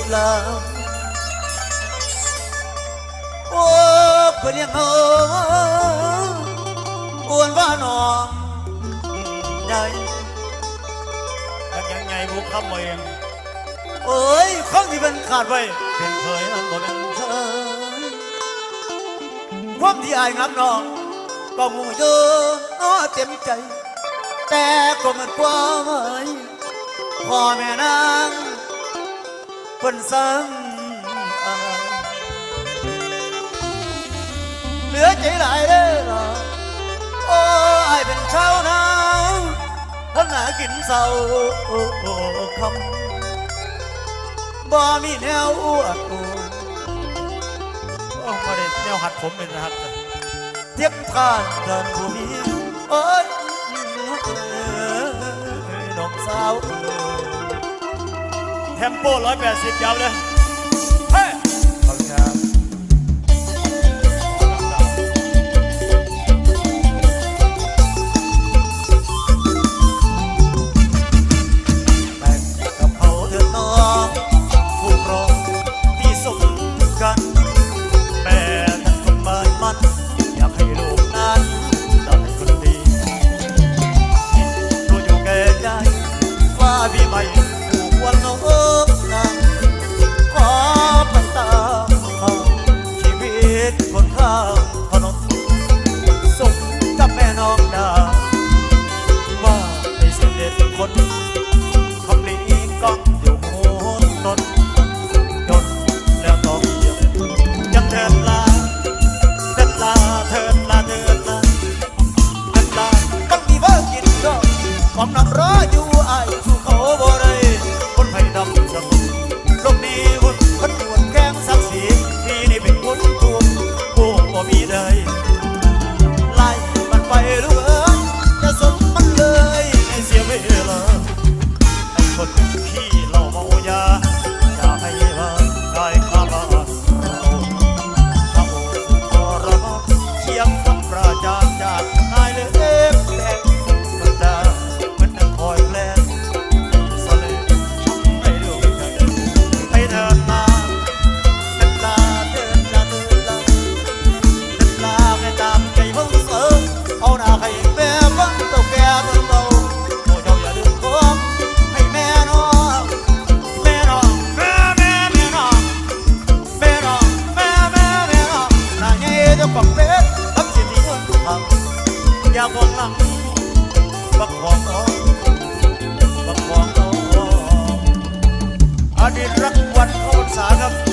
ดล้วโอ้เพื่อนยังเอออ้วนว่าน้องใหญ่ยังยังไงบุกคำเองเอ้ยข้องที่เป็นขาดไว้เป็นเคยนั้นบ่เป็นเธอความที่อายงับน้องก็งูเยอะน้อเต็มใจ แต่ก็มันกว่าไหมพ่อแม่นาง เพิ่นสั่งอายเหลือใจหลายเด้อล่ะโอ้อายเป็นชาวนาท่านหากินเศร้าคำบ่มีแนวอวดอูโอ้มาได้แนวหัดผมเป็นหัดเทียบทานเดินผู้มีโอ้ยเอ้ยน้องสาวเอ้ยเท มโป้ร้อยแปดสิบยาวเลย ย่าบอกลังบักของน้องบักของน้องอดีตรักวันเข้าพรรษาครับ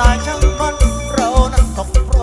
តែចាំបានប្រអូនទុកប្រ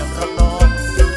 อยังคำนอน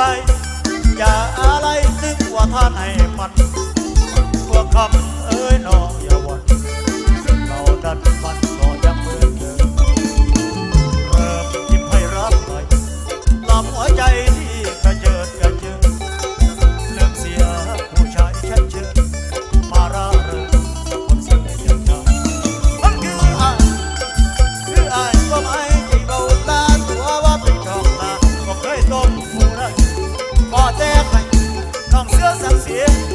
ไป อย่าอะไรนึกว่าท่านให้มันพวกคำ yeah.